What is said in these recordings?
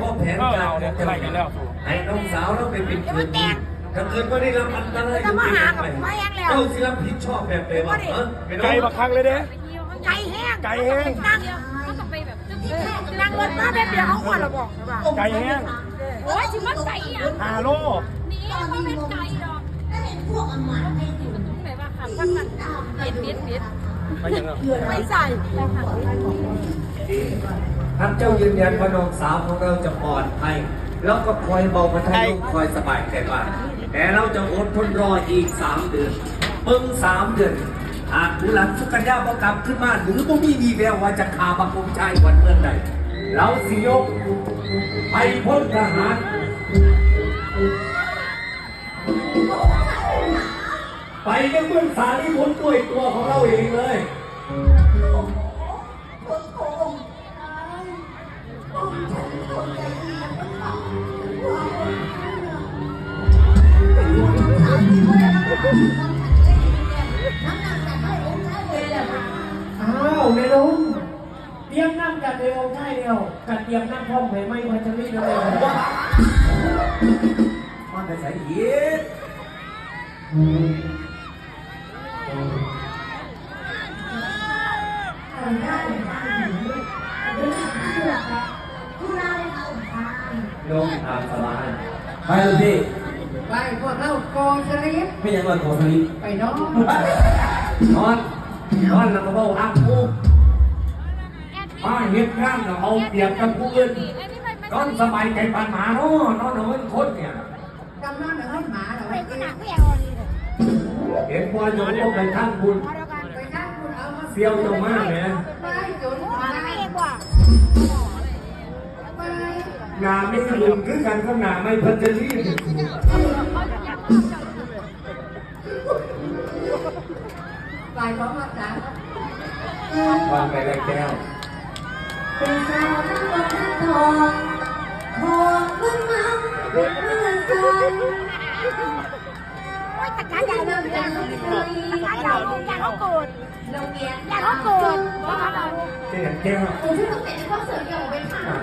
พ่อแผนการของเจ้าให้น้องสาวเราไปเป็นคืนดีถ้าเกิดว่าได้รับอันตรายอยู่ที่ไหนไปเจ้าสิรับผิดชอบแบบใดวะเออเป็นน้ไก่องบักคักเลยเด้ไก่แห้งไก่แห้งนั่งนั่งรถมาแบบเดียวเขาควรระบอกว่าไก่แห้งโอ้ยชิมันไก่อะฮาโลนี่มันเป็นไก่ดอกถ้าเห็นพวกอำมาตย์ให้ดูตรงไหนว่าค่ะพักกันเด็ดเด็ดเด็ดไม่ยังอะไม่ใส่แล้วค่ะ ท่านเจ้ายืนยันว่าน้องสาวของเราจะปลอดภัยแล้วก็คอยเบาประทายคอยสบายใจบ้างแต่เราจะอดทนรออีกสามเดือนเพิ่งสามเดือนหากผู้หลังสุกัญญาประกลับขึ้นมาหรือบ่มีมีแววว่าจะขาบังคุมชายวันเมื่อใดเราสิยกไปพ้นทหารไปยังเมืองสาลีบุตรด้วยตัวของเราเองเลย รียมน้ำพร้อมไปไหมวันจะรีบเลยว่ามันไปใส่เย็ดขอเลยค่ะเดี๋ยวฉันเชื่อค่ะคุณนายค่ะองค์ชายลงสบายไปเลยพี่ไปพวกเราโกองสลิปไม่ยังว่าโกสลิปไปน้องนอนนอนแล้วก็บอกอ้างกู มาเห็นงานแล้วเอาเปรียบกับผู้อื่นนอนสบายใจปานหมาเนาะนอนเอาเงินคนเนี่ยกำนันให้หมาเหรอไปไปก็หนักไม่เอาดีเลยเห็นว่าโยมต้องไปท่านบุญพอแล้วกันไปนั่งคุณเอามาเสียวโยมมากเลยไปจนโอ้มายไม่เองว่ะไปงานไม่ลืมคือกันก็งานไม่พัชรีไปพร้อมมาจ้าวันไปเลยแก้ว เป็นสาวน้ำบอกน้ำทองทองเพิ่งมังเป็นเมื่อใจอยตะการใหญ่เลยตะการใหญ่อยากเขาโกรธโรงเรียนอยากเขาโกรธว่าเขาเอาเจ๊แก้วโอ้ที่ต้องเป็นข้อเสริมเกี่ยวกับค่ะ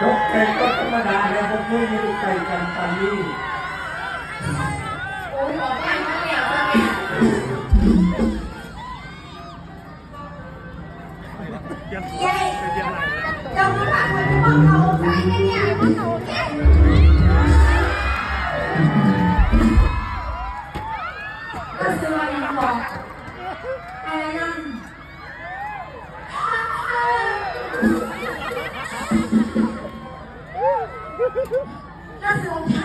จกแกงก็ธรรมดาแล้วพวกมึงไม่ได้ใจกันปานนี้โอ้ยบอกไปแล้วเก็ส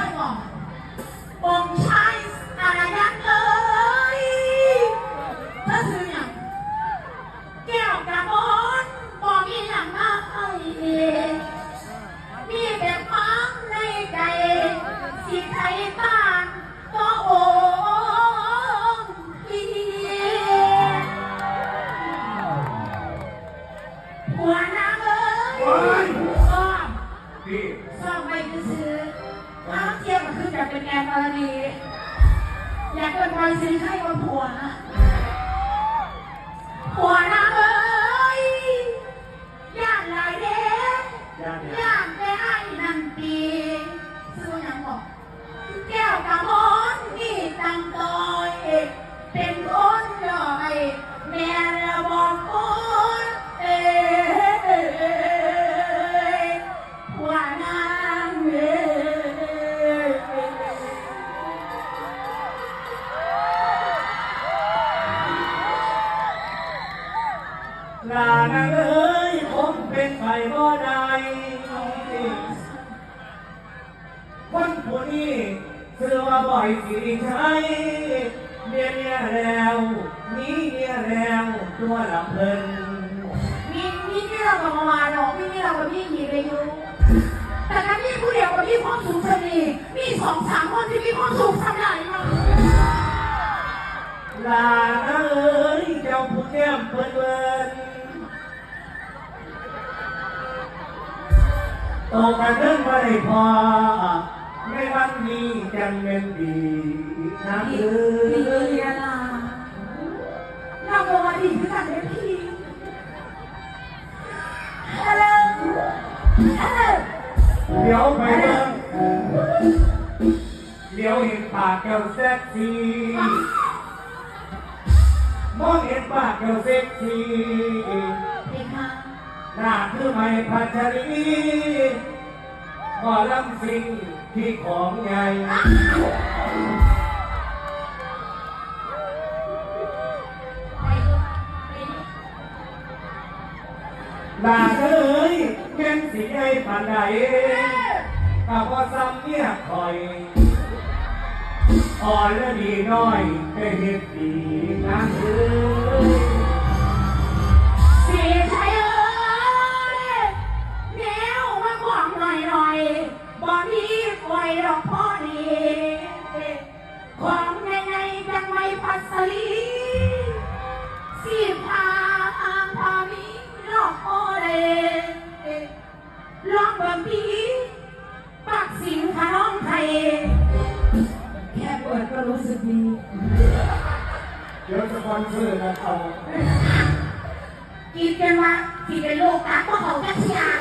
อยากเป็นรอยซื้อให้บนผัว ผัวนางเอ้ยย่านหลายเด้ย่านได้ไบ่ได้คนผู้นี้คือว่าบ่อยสิใช้เมียเนี่ยแล้วมีเมียแล้วตัวลำเพลินมีมีที่เราประมาณหรอกมีที่เรากับพี่หยีเลยอยู่แต่ถ้ามีผู้เดียวกับพี่ความสูงชนีมีสองสาม ตกกระเทิงไม่ได้พอไม่วันนี้จังเป็นดีนะเอ้พี่ยเวลาเราโมมาดีด้วยกันเลยพี่ฮัลโหลฮัลโหเดี๋ยวไปเบิ่งเดี๋ยวเห็นปากเกลเซ็กซี่มองเห็นปากเกลเซ็กซี่ นาคือไม่พัชรีหมอลำสิ่งที่ของใหญ่ไปไปลาเอ้ยแก่นสิไอ้ปันใดก็พอซ้ำเนี่ยคอยอ่อนและดีน้อยได้เห็นดีนะเอ้ย พัสลีสีพาทางพามีดอกพ่อเดลองเบิ่งพีปากสิงขาน้องไทยแค่เปิดก็รู้สึกดี เดี๋ยวสปอนเซอร์นะเขา กินเป็นว่ากินเป็นโลกาเพราะเขาแค่เสียกู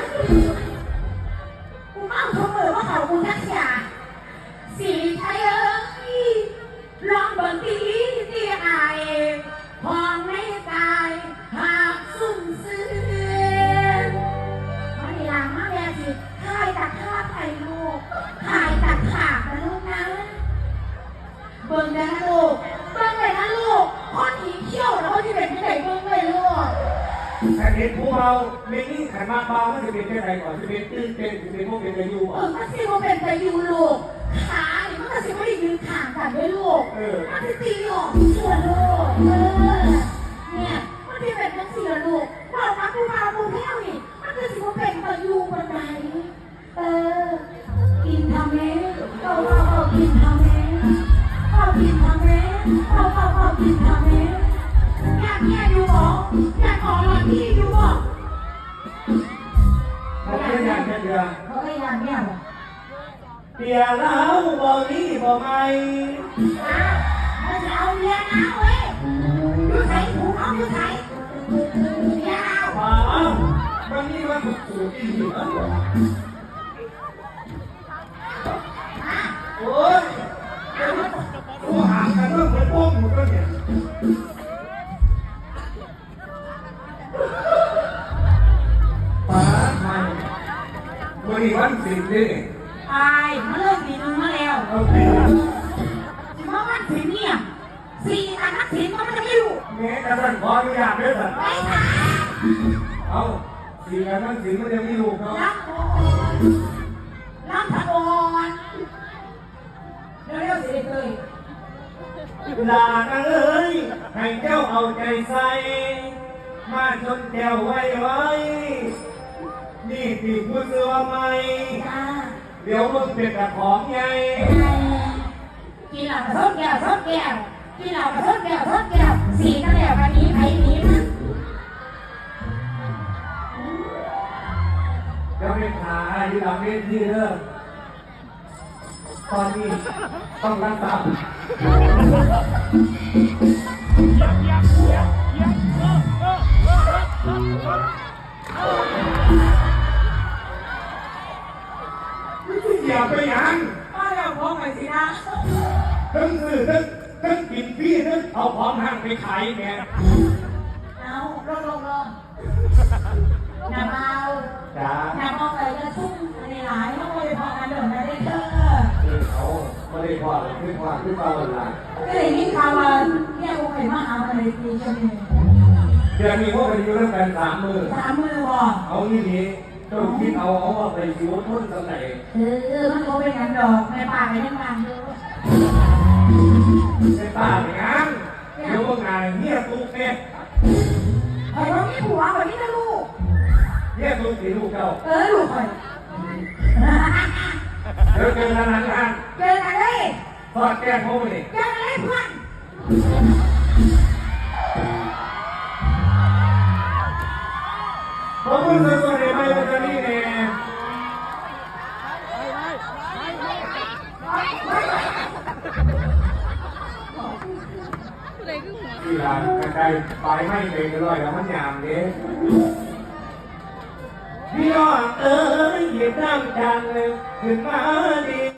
เห็นผู้เมาไม่นี่ขันมาเบามันจะเป็นแค่ไหนก่อนจะเป็นตื้นเป็นจะเป็นพวกเป็นอายุเออะอมันสิว่าเป็นแต่อยู่ลูกขาเนี่ยมันก็สิไม่ได้ยืนข้างกันด้วยลูก เออมันสิตีออกส่วนลูก เออ เนี่ยมันที่เป็นจังสี่ละลูกว่ามาผู้มาผู้เที่ยวนี่ มันก็สิว่าเป็นแต่อยู่บนไหนเออ กินทำเองเอาเอาเอากินทำเองเอากินทำเองเอาเอาเอากินทำเองียแล้าบ่มีบ่ไม่มันจะเอาเมียน้าเว้ยดูใส่หูเอาดูใส่เมียน้าบ่นนี้ว่าถูกสูตรที่ ปีนึงมาแล้วเอาไปสิมาวันถึงเนี่ยสี่อันนักถิ่นมันจะไม่รู้แม่กระสันขออนุญาตด้วยสันไปค่ะเอาสี่กันทั้งสี่มันยังมีลูกเนาะรับโอนรับตะโอนเร็วๆสิเลยลาเอ้ยให้เจ้าเอาใจใส่มาจนแก้วไว้ไว้นี่ที่ผู้เสือไหมจ้า เดี๋ยวมึงเป็นแต่ของไงกินเหล้ากับทดแก้วทดแก้วกินเหล้ากับทดแก้วทดแก้วสีกันแล้วกันนี้ใครหนีนะเดี๋ยวเป็นขาที่หลังเวทีเด้อตอนนี้ต้องรักษาอ ย่าไปหยังป้าเราพกไปสินะทั้งซื้อทั้งทั้งกินพี่ทั้งเอาของห้างไปขายเนี่ยเอาลงลงลงอย่าเมาจ้าอย่าเมาไปกระชุ่มในหลายเขาไม่พอกันเดิมนะได้เธอเขาไม่ได้พอหรอกไม่พอไม่พอหรอกก็เลยยิ่งข่าวว่าเนี่ยคงเป็นมหาวิทยาลัยปีจะมีเดือนนี้ว่าไปอยู่ร่วมกันสามมือสามมือบอกเอานี่นี้ ต้องคิดเอาเอาว่าไปอยู่ทุ่นสมัยเออมันก็เป็นกันดอกในป่าไปทั้งวันเลยในป่าอย่างนั้นเดี๋ยวว่างานเฮียตุ๊กเนี่ยเฮ้ยว่ามีผัวคนนี้นะลูกเฮียตุ๊กสีลูกเจ้าเออลูกคอยเดี๋ยวเจอกันนานเจอกันเลยๆทอดแก้มเขาไปดิเจอกันเลยเพื่อนผมเพิ่ งเคยตัวในไม่เป็นนี่เลยคือหัวที่ร้านใกล้ๆไปไม่เป็นเลยแล้วมันยามเด้พี่น้องเอ๋ยบน้ำจางเลยขึ้นมาดี